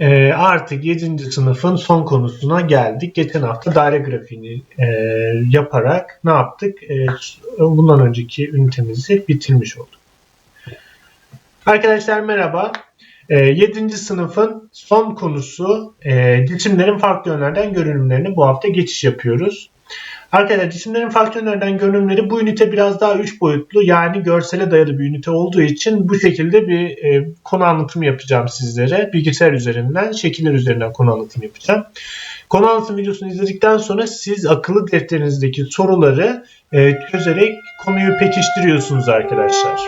e, artık 7. sınıfın son konusuna geldik. Geçen hafta daire grafiğini e, yaparak ne yaptık? E, bundan önceki ünitemizi bitirmiş olduk. Arkadaşlar merhaba. E, 7. sınıfın son konusu e, cisimlerin farklı yönlerden görünümlerini bu hafta geçiş yapıyoruz. Arkadaşlar cisimlerin farklı yönlerden görünümleri bu ünite biraz daha 3 boyutlu yani görsele dayalı bir ünite olduğu için bu şekilde bir e, konu anlatımı yapacağım sizlere. Bilgisayar üzerinden, şekiller üzerinden konu anlatımı yapacağım. Konu anlatım videosunu izledikten sonra siz akıllı defterinizdeki soruları e, çözerek konuyu pekiştiriyorsunuz arkadaşlar.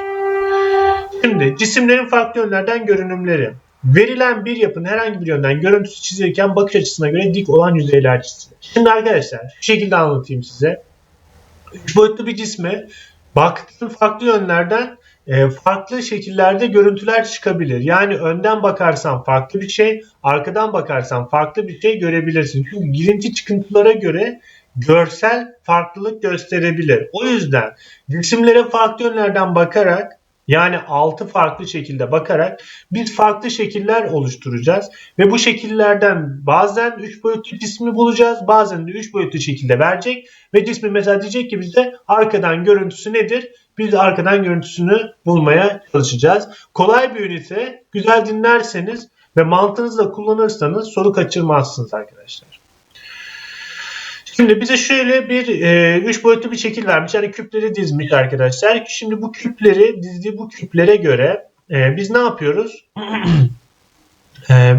Şimdi cisimlerin farklı yönlerden görünümleri. Verilen bir yapının herhangi bir yönden görüntüsü çizilirken bakış açısına göre dik olan yüzeyler çizilir. Şimdi arkadaşlar şu şekilde anlatayım size. Üç boyutlu bir cisme baktığın farklı yönlerden e, farklı şekillerde görüntüler çıkabilir. Yani önden bakarsan farklı bir şey, arkadan bakarsan farklı bir şey görebilirsin. Çünkü girinti çıkıntılara göre görsel farklılık gösterebilir. O yüzden cisimlere farklı yönlerden bakarak yani 6 farklı şekilde bakarak biz farklı şekiller oluşturacağız. Ve bu şekillerden bazen 3 boyutlu cismi bulacağız. Bazen de 3 boyutlu şekilde verecek. Ve cismi mesela diyecek ki bizde arkadan görüntüsü nedir? Biz de arkadan görüntüsünü bulmaya çalışacağız. Kolay bir ünite. Güzel dinlerseniz ve mantığınızı da kullanırsanız soru kaçırmazsınız arkadaşlar. Şimdi bize şöyle bir e, üç boyutlu bir şekil vermiş. Yani küpleri dizmiş arkadaşlar. Şimdi bu küpleri dizdiği bu küplere göre e, biz ne yapıyoruz? e,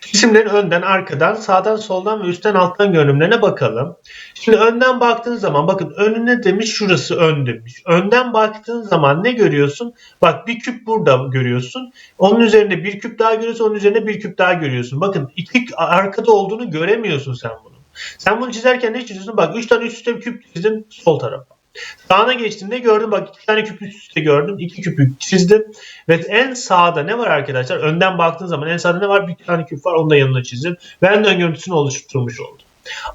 cisimlerin önden, arkadan, sağdan, soldan ve üstten alttan görünümlerine bakalım. Şimdi önden baktığın zaman bakın önüne demiş şurası ön demiş. Önden baktığın zaman ne görüyorsun? Bak bir küp burada görüyorsun. Onun üzerinde bir küp daha görüyorsun. Onun üzerinde bir küp daha görüyorsun. Bakın iki arkada olduğunu göremiyorsun sen bunu. Sen bunu çizerken ne çiziyorsun? Bak 3 tane üst üste bir küp çizdin sol tarafa. Sağına geçtiğinde gördüm bak iki tane küp üst üste gördüm. iki küpü çizdim. Ve en sağda ne var arkadaşlar? Önden baktığın zaman en sağda ne var? Bir tane küp var. Onu da yanına çizdim. Ve en ön görüntüsünü oluşturmuş oldum.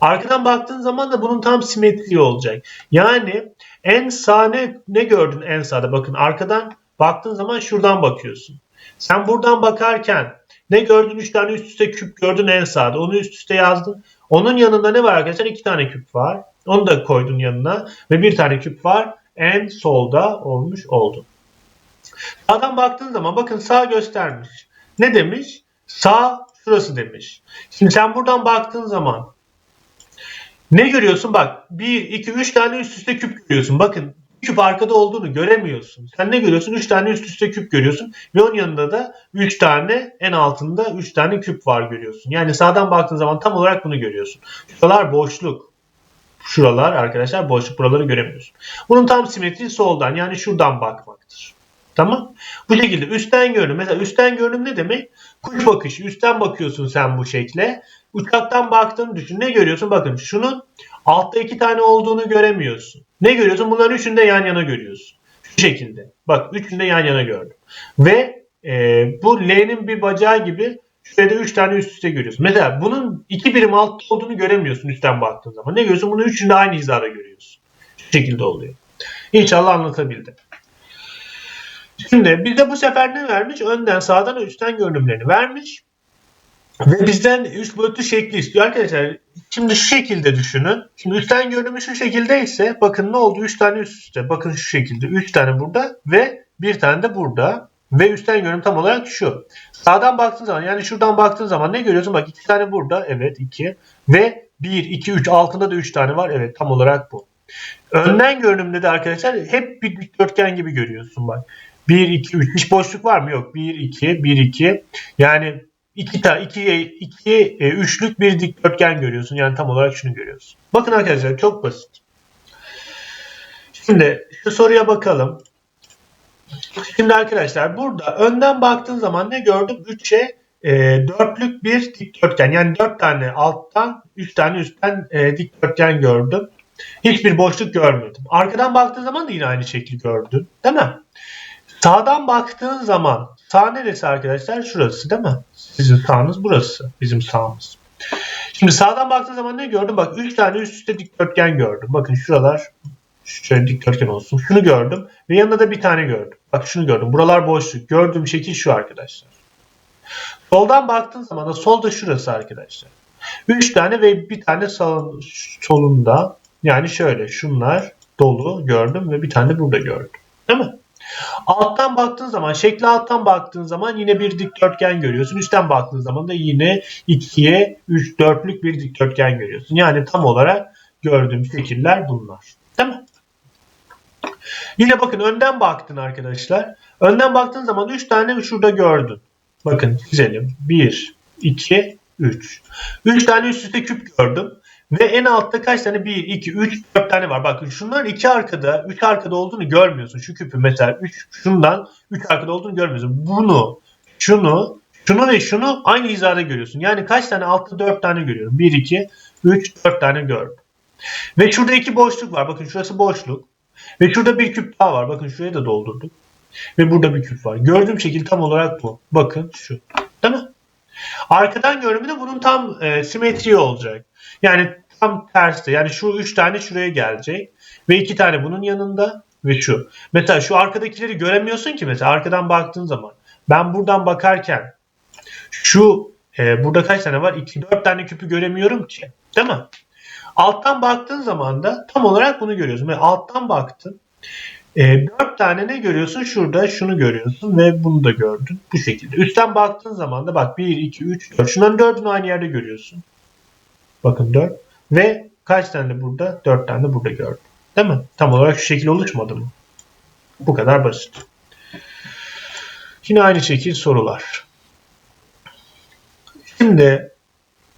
Arkadan baktığın zaman da bunun tam simetriği olacak. Yani en sağ ne, ne gördün en sağda? Bakın arkadan baktığın zaman şuradan bakıyorsun. Sen buradan bakarken ne gördün? 3 tane üst üste küp gördün en sağda. Onu üst üste yazdın. Onun yanında ne var arkadaşlar? İki tane küp var. Onu da koydun yanına. Ve bir tane küp var. En solda olmuş oldu. Sağdan baktığın zaman bakın sağ göstermiş. Ne demiş? Sağ şurası demiş. Şimdi sen buradan baktığın zaman ne görüyorsun? Bak 1, 2, 3 tane üst üste küp görüyorsun. Bakın küp arkada olduğunu göremiyorsun. Sen ne görüyorsun? 3 tane üst üste küp görüyorsun. Ve onun yanında da 3 tane en altında 3 tane küp var görüyorsun. Yani sağdan baktığın zaman tam olarak bunu görüyorsun. Şuralar boşluk. Şuralar arkadaşlar boşluk. Buraları göremiyorsun. Bunun tam simetriği soldan yani şuradan bakmaktır. Tamam. Bu şekilde üstten görünüm. Mesela üstten görünüm ne demek? Kuş bakışı. Üstten bakıyorsun sen bu şekle. Uçaktan baktığını düşün. Ne görüyorsun? Bakın şunun altta iki tane olduğunu göremiyorsun. Ne görüyorsun? Bunların üçünü de yan yana görüyorsun. Şu şekilde. Bak üçünü de yan yana gördüm. Ve e, bu L'nin bir bacağı gibi şurada üç tane üst üste görüyorsun. Mesela bunun iki birim altta olduğunu göremiyorsun üstten baktığın zaman. Ne görüyorsun? Bunu üçünü de aynı hizada görüyorsun. Şu şekilde oluyor. İnşallah anlatabildim. Şimdi bize bu sefer ne vermiş? Önden, sağdan, üstten görünümlerini vermiş. Ve bizden 3 boyutlu şekli istiyor. Arkadaşlar şimdi şu şekilde düşünün. Şimdi üstten görünümü şu şekilde ise bakın ne oldu? 3 tane üst üste. Bakın şu şekilde. 3 tane burada ve bir tane de burada. Ve üstten görünüm tam olarak şu. Sağdan baktığın zaman yani şuradan baktığın zaman ne görüyorsun? Bak 2 tane burada. Evet 2. Ve 1, 2, 3 altında da 3 tane var. Evet tam olarak bu. Önden görünümde de arkadaşlar hep bir dikdörtgen gibi görüyorsun bak. 1, 2, 3. Hiç boşluk var mı? Yok. 1, 2, 1, 2. Yani iki ta iki, iki e, üçlük bir dikdörtgen görüyorsun. Yani tam olarak şunu görüyorsun. Bakın arkadaşlar çok basit. Şimdi şu soruya bakalım. Şimdi arkadaşlar burada önden baktığın zaman ne gördüm? 3'e e, dörtlük bir dikdörtgen. Yani dört tane alttan, üç tane üstten e, dikdörtgen gördüm. Hiçbir boşluk görmedim. Arkadan baktığın zaman da yine aynı şekli gördüm. Değil mi? Sağdan baktığın zaman sağ neresi arkadaşlar? Şurası değil mi? Sizin sağınız burası. Bizim sağımız. Şimdi sağdan baktığın zaman ne gördüm? Bak 3 tane üst üste dikdörtgen gördüm. Bakın şuralar şöyle dikdörtgen olsun. Şunu gördüm ve yanında da bir tane gördüm. Bak şunu gördüm. Buralar boşluk. Gördüğüm şekil şu arkadaşlar. Soldan baktığın zaman da solda şurası arkadaşlar. 3 tane ve bir tane sağ, solunda yani şöyle şunlar dolu gördüm ve bir tane burada gördüm. Değil mi? Alttan baktığın zaman, şekli alttan baktığın zaman yine bir dikdörtgen görüyorsun. Üstten baktığın zaman da yine 2'ye 3 dörtlük bir dikdörtgen görüyorsun. Yani tam olarak gördüğüm şekiller bunlar. Değil mi? Yine bakın önden baktın arkadaşlar. Önden baktığın zaman 3 tane şurada gördün. Bakın çizelim. 1, 2, 3. 3 tane üst üste küp gördüm. Ve en altta kaç tane? 1, 2, 3, 4 tane var. Bakın şunların 2 arkada, 3 arkada olduğunu görmüyorsun. Şu küpü mesela 3 şundan 3 arkada olduğunu görmüyorsun. Bunu, şunu, şunu ve şunu aynı hizada görüyorsun. Yani kaç tane? Altta 4 tane görüyorum. 1, 2, 3, 4 tane gördüm. Ve şurada iki boşluk var. Bakın şurası boşluk. Ve şurada bir küp daha var. Bakın şuraya da doldurduk. Ve burada bir küp var. Gördüğüm şekil tam olarak bu. Bakın şu. Arkadan görünümü de bunun tam e, simetri olacak. Yani tam tersi. Yani şu üç tane şuraya gelecek. Ve iki tane bunun yanında ve şu. Mesela şu arkadakileri göremiyorsun ki mesela arkadan baktığın zaman. Ben buradan bakarken şu e, burada kaç tane var? 2 4 tane küpü göremiyorum ki. Değil mi? Alttan baktığın zaman da tam olarak bunu görüyorsun. Ve alttan baktın. E, 4 tane ne görüyorsun? Şurada şunu görüyorsun ve bunu da gördün. Bu şekilde. Üstten baktığın zaman da bak 1, 2, 3, 4. Şunların 4'ünü aynı yerde görüyorsun. Bakın 4. Ve kaç tane de burada? 4 tane de burada gördüm. Değil mi? Tam olarak şu şekil oluşmadı mı? Bu kadar basit. Yine aynı şekil sorular. Şimdi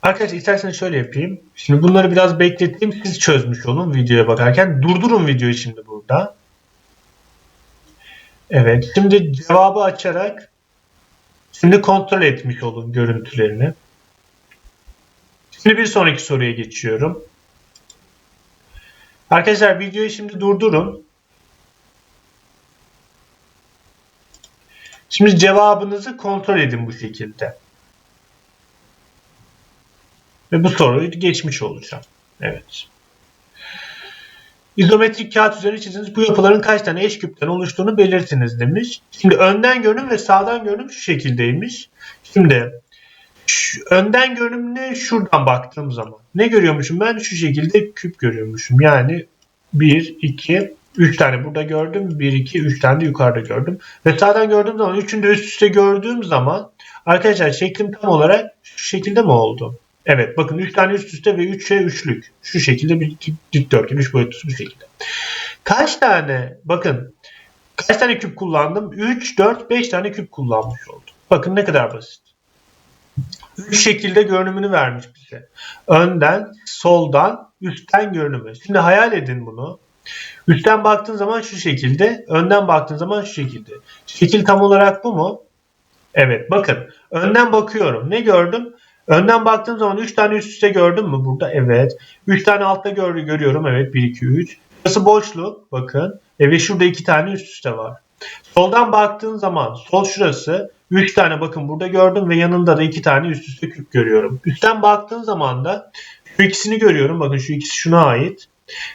arkadaşlar isterseniz şöyle yapayım. Şimdi bunları biraz bekleteyim. Siz çözmüş olun videoya bakarken. Durdurun videoyu şimdi burada. Evet. Şimdi cevabı açarak şimdi kontrol etmiş olun görüntülerini. Şimdi bir sonraki soruya geçiyorum. Arkadaşlar videoyu şimdi durdurun. Şimdi cevabınızı kontrol edin bu şekilde. Ve bu soruyu geçmiş olacağım. Evet. İzometrik kağıt üzerine çizdiğiniz bu yapıların kaç tane eş küpten oluştuğunu belirtiniz demiş. Şimdi önden görünüm ve sağdan görünüm şu şekildeymiş. Şimdi şu, önden görünüm ne? Şuradan baktığım zaman. Ne görüyormuşum ben? Şu şekilde küp görüyormuşum. Yani 1, 2, 3 tane burada gördüm. 1, 2, 3 tane de yukarıda gördüm. Ve sağdan gördüğüm zaman 3'ünü de üst üste gördüğüm zaman arkadaşlar şeklim tam olarak şu şekilde mi oldu? Evet bakın 3 tane üst üste ve 3'e üçlük. Şu şekilde bir dikdörtgen 3 boyutlusu bir şekilde. Kaç tane bakın kaç tane küp kullandım? 3, 4, 5 tane küp kullanmış oldum. Bakın ne kadar basit. 3 şekilde görünümünü vermiş bize. Önden, soldan, üstten görünümü. Şimdi hayal edin bunu. Üstten baktığın zaman şu şekilde, önden baktığın zaman şu şekilde. Şekil tam olarak bu mu? Evet bakın önden bakıyorum. Ne gördüm? Önden baktığım zaman 3 tane üst üste gördüm mü burada? Evet. 3 tane altta gör görüyorum. Evet 1, 2, 3. Burası boşluk. Bakın. E ve şurada 2 tane üst üste var. Soldan baktığın zaman sol şurası 3 tane bakın burada gördüm ve yanında da 2 tane üst üste küp görüyorum. Üstten baktığın zaman da şu ikisini görüyorum. Bakın şu ikisi şuna ait.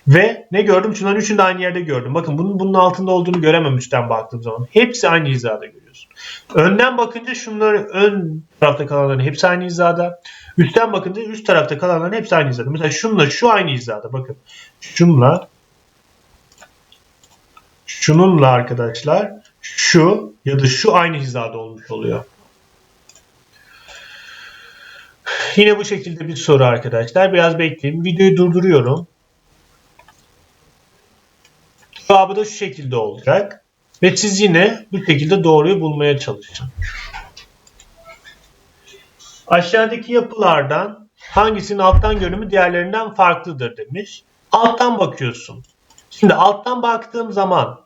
Ve ne gördüm? Şunların üçünü de aynı yerde gördüm. Bakın bunun bunun altında olduğunu göremem üstten baktığım zaman. Hepsi aynı hizada görüyorsun. Önden bakınca şunların ön tarafta kalanların hepsi aynı hizada. Üstten bakınca üst tarafta kalanların hepsi aynı hizada. Mesela şunla şu aynı hizada. Bakın şunla şununla arkadaşlar şu ya da şu aynı hizada olmuş oluyor. Yine bu şekilde bir soru arkadaşlar. Biraz bekleyin. Videoyu durduruyorum. Cevabı da şu şekilde olacak. Ve siz yine bu şekilde doğruyu bulmaya çalışın. Aşağıdaki yapılardan hangisinin alttan görünümü diğerlerinden farklıdır demiş. Alttan bakıyorsun. Şimdi alttan baktığım zaman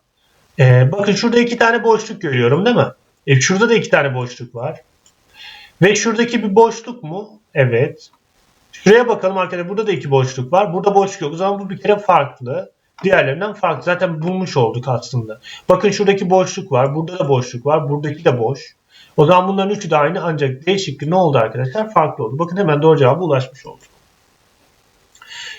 e, bakın şurada iki tane boşluk görüyorum değil mi? E, şurada da iki tane boşluk var. Ve şuradaki bir boşluk mu? Evet. Şuraya bakalım arkadaşlar. Burada da iki boşluk var. Burada boşluk yok. O zaman bu bir kere farklı diğerlerinden farklı. Zaten bulmuş olduk aslında. Bakın şuradaki boşluk var. Burada da boşluk var. Buradaki de boş. O zaman bunların üçü de aynı ancak D ne oldu arkadaşlar? Farklı oldu. Bakın hemen doğru cevaba ulaşmış olduk.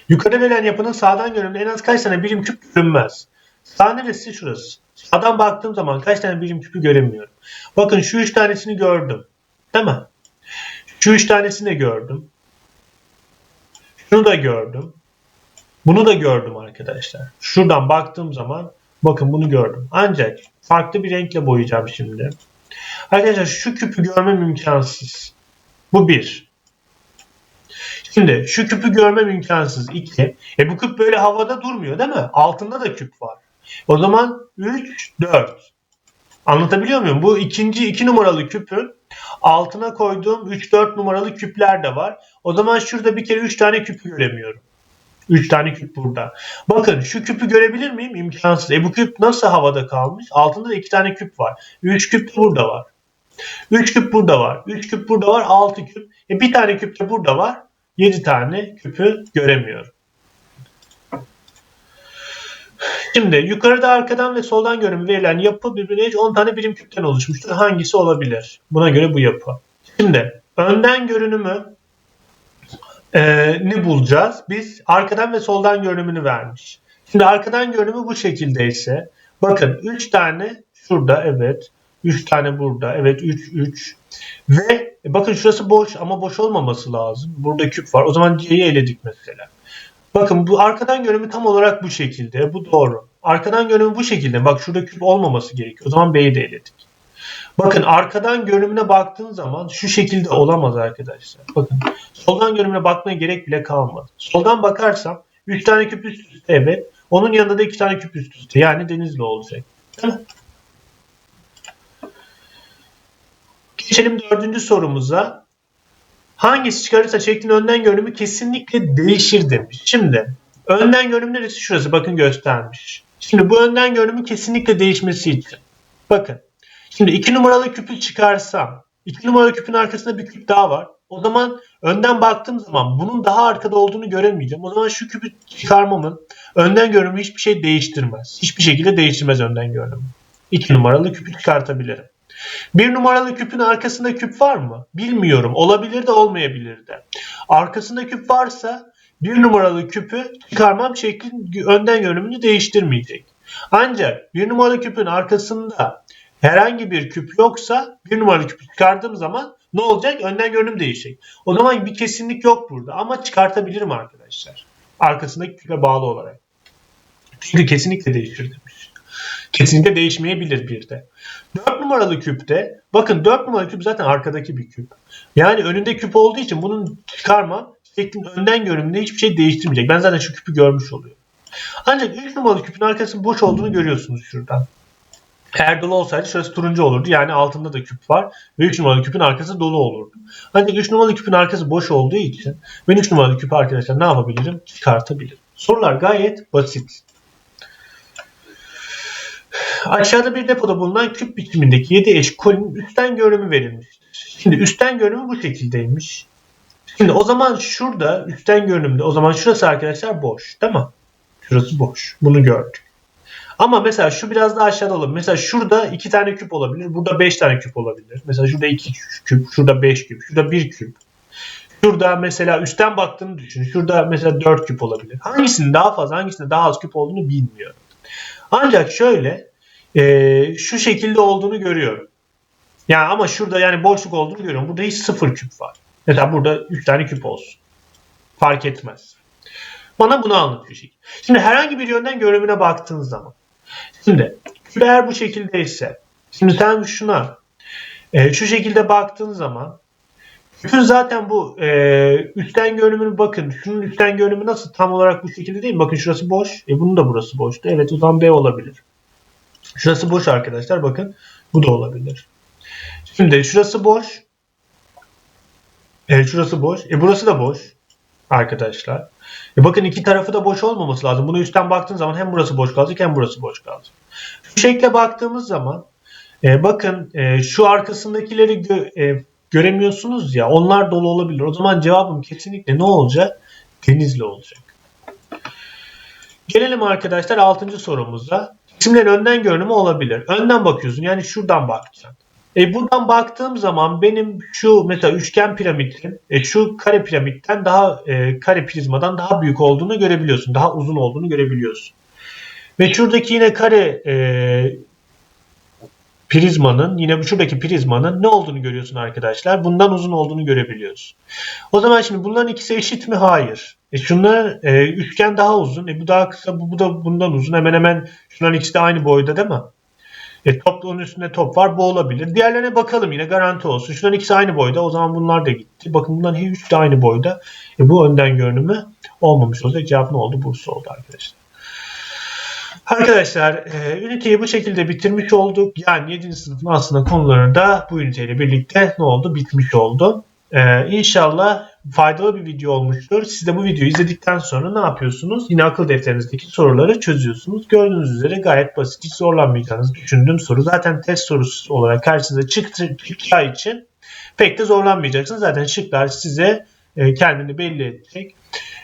Yukarıda verilen yapının sağdan görünümde en az kaç tane birim küp görünmez? Sağ neresi? Şurası. Sağdan baktığım zaman kaç tane birim küpü göremiyorum. Bakın şu üç tanesini gördüm. Değil mi? Şu üç tanesini de gördüm. Şunu da gördüm. Bunu da gördüm arkadaşlar. Şuradan baktığım zaman bakın bunu gördüm. Ancak farklı bir renkle boyayacağım şimdi. Arkadaşlar şu küpü görmem imkansız. Bu bir. Şimdi şu küpü görmem imkansız. 2. E bu küp böyle havada durmuyor değil mi? Altında da küp var. O zaman 3, 4. Anlatabiliyor muyum? Bu ikinci 2 numaralı küpün altına koyduğum 3-4 numaralı küpler de var. O zaman şurada bir kere 3 tane küpü göremiyorum. 3 tane küp burada. Bakın şu küpü görebilir miyim? İmkansız. E bu küp nasıl havada kalmış? Altında da 2 tane küp var. 3 küp de burada var. 3 küp burada var. 3 küp burada var. 6 küp. E bir tane küp de burada var. 7 tane küpü göremiyorum. Şimdi yukarıda arkadan ve soldan görünümü verilen yapı birbirine 10 tane birim küpten oluşmuştur. Hangisi olabilir? Buna göre bu yapı. Şimdi önden görünümü e, ne bulacağız? Biz arkadan ve soldan görünümünü vermiş. Şimdi arkadan görünümü bu şekildeyse bakın 3 tane şurada evet 3 tane burada evet 3 3 ve bakın şurası boş ama boş olmaması lazım. Burada küp var. O zaman C'yi eledik mesela. Bakın bu arkadan görünümü tam olarak bu şekilde. Bu doğru. Arkadan görünümü bu şekilde. Bak şurada küp olmaması gerekiyor. O zaman B'yi de eledik. Bakın arkadan görünümüne baktığın zaman şu şekilde olamaz arkadaşlar. Bakın soldan görünümüne bakmaya gerek bile kalmadı. Soldan bakarsam 3 tane küp üst üste evet. Onun yanında da 2 tane küp üst üste. Yani denizli olacak. Geçelim dördüncü sorumuza. Hangisi çıkarırsa şeklin önden görünümü kesinlikle değişir demiş. Şimdi önden görünüm neresi? Şurası bakın göstermiş. Şimdi bu önden görünümü kesinlikle değişmesi için. Bakın. Şimdi 2 numaralı küpü çıkarsam 2 numaralı küpün arkasında bir küp daha var. O zaman önden baktığım zaman bunun daha arkada olduğunu göremeyeceğim. O zaman şu küpü çıkarmamın önden görünümü hiçbir şey değiştirmez. Hiçbir şekilde değiştirmez önden görünümü. 2 numaralı küpü çıkartabilirim. Bir numaralı küpün arkasında küp var mı? Bilmiyorum. Olabilir de olmayabilir de. Arkasında küp varsa bir numaralı küpü çıkarmam şeklin önden görünümünü değiştirmeyecek. Ancak bir numaralı küpün arkasında herhangi bir küp yoksa bir numaralı küpü çıkardığım zaman ne olacak? Önden görünüm değişecek. O zaman bir kesinlik yok burada ama çıkartabilirim arkadaşlar. Arkasındaki küpe bağlı olarak. Çünkü kesinlikle değişir demiş. Kesinlikle değişmeyebilir bir de. 4 numaralı küpte bakın 4 numaralı küp zaten arkadaki bir küp. Yani önünde küp olduğu için bunun çıkarma şeklin önden görünümünde hiçbir şey değiştirmeyecek. Ben zaten şu küpü görmüş oluyorum. Ancak 3 numaralı küpün arkasının boş olduğunu görüyorsunuz şuradan. Eğer dolu olsaydı şurası turuncu olurdu. Yani altında da küp var. Ve 3 numaralı küpün arkası dolu olurdu. Ancak 3 numaralı küpün arkası boş olduğu için ben 3 numaralı küpü arkadaşlar ne yapabilirim? Çıkartabilirim. Sorular gayet basit. Aşağıda bir depoda bulunan küp biçimindeki 7 eş kolinin üstten görünümü verilmiştir. Şimdi üstten görünümü bu şekildeymiş. Şimdi o zaman şurada üstten görünümde o zaman şurası arkadaşlar boş değil mi? Şurası boş. Bunu gördük. Ama mesela şu biraz daha aşağıda olabilir. Mesela şurada 2 tane küp olabilir. Burada 5 tane küp olabilir. Mesela şurada 2 küp, şurada 5 küp, şurada 1 küp. Şurada mesela üstten baktığını düşün. Şurada mesela 4 küp olabilir. Hangisinin daha fazla, hangisinde daha az küp olduğunu bilmiyorum. Ancak şöyle e, şu şekilde olduğunu görüyorum. Yani ama şurada yani boşluk olduğunu görüyorum. Burada hiç sıfır küp var. Mesela burada 3 tane küp olsun. Fark etmez. Bana bunu anlatıyor. Şimdi herhangi bir yönden görünümüne baktığın zaman. Şimdi eğer bu şekildeyse. Şimdi sen şuna e, şu şekilde baktığın zaman küpün zaten bu e, üstten görünümünü bakın. Şunun üstten görünümü nasıl? Tam olarak bu şekilde değil mi? Bakın şurası boş. E bunun da burası boştu. Evet o zaman B olabilir. Şurası boş arkadaşlar. Bakın bu da olabilir. Şimdi şurası boş. E, şurası boş. E burası da boş arkadaşlar. E bakın iki tarafı da boş olmaması lazım. Bunu üstten baktığın zaman hem burası boş kalacak hem burası boş kalacak. Şu şekle baktığımız zaman e, bakın e, şu arkasındakileri gö e, göremiyorsunuz ya onlar dolu olabilir. O zaman cevabım kesinlikle ne olacak? Denizli olacak. Gelelim arkadaşlar 6. sorumuza. Cisimlerin önden görünümü olabilir. Önden bakıyorsun yani şuradan bakacaksın. E buradan baktığım zaman benim şu mesela üçgen piramitin e, şu kare piramitten daha e, kare prizmadan daha büyük olduğunu görebiliyorsun. Daha uzun olduğunu görebiliyorsun. Ve şuradaki yine kare e, prizmanın yine bu şuradaki prizmanın ne olduğunu görüyorsun arkadaşlar. Bundan uzun olduğunu görebiliyorsun. O zaman şimdi bunların ikisi eşit mi? Hayır. E şunlar e, üçgen daha uzun. E bu daha kısa. Bu, bu da bundan uzun. Hemen hemen şunların ikisi de aynı boyda değil mi? E top onun üstünde top var. Bu olabilir. Diğerlerine bakalım yine garanti olsun. Şunların ikisi aynı boyda. O zaman bunlar da gitti. Bakın bunların her üçü de aynı boyda. E bu önden görünümü olmamış olacak. Cevap ne oldu? Bursa oldu arkadaşlar. Arkadaşlar e, üniteyi bu şekilde bitirmiş olduk. Yani 7. sınıfın aslında konuları da bu üniteyle birlikte ne oldu? Bitmiş oldu. E, inşallah faydalı bir video olmuştur. Siz de bu videoyu izledikten sonra ne yapıyorsunuz? Yine akıl defterinizdeki soruları çözüyorsunuz. Gördüğünüz üzere gayet basit. Hiç zorlanmayacağınızı düşündüğüm soru. Zaten test sorusu olarak karşınıza çıktı, çıkacağı için pek de zorlanmayacaksınız. Zaten şıklar size e, kendini belli edecek.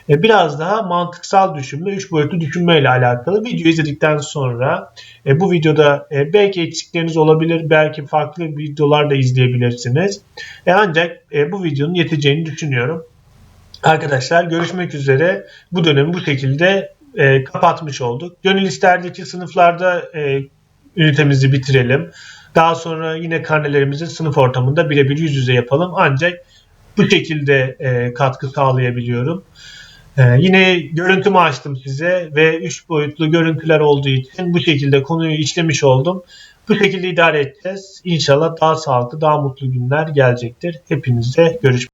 E, biraz daha mantıksal düşünme, üç boyutlu düşünme ile alakalı video izledikten sonra e, bu videoda e, belki eksikleriniz olabilir, belki farklı videolar da izleyebilirsiniz. Ancak bu videonun yeteceğini düşünüyorum. Arkadaşlar görüşmek üzere. Bu dönemi bu şekilde kapatmış olduk. Gönül isterdi ki sınıflarda ünitemizi bitirelim. Daha sonra yine karnelerimizi sınıf ortamında birebir yüz yüze yapalım. Ancak bu şekilde katkı sağlayabiliyorum. Ee, yine görüntümü açtım size ve 3 boyutlu görüntüler olduğu için bu şekilde konuyu işlemiş oldum. Bu şekilde idare edeceğiz. İnşallah daha sağlıklı, daha mutlu günler gelecektir. Hepinize görüşmek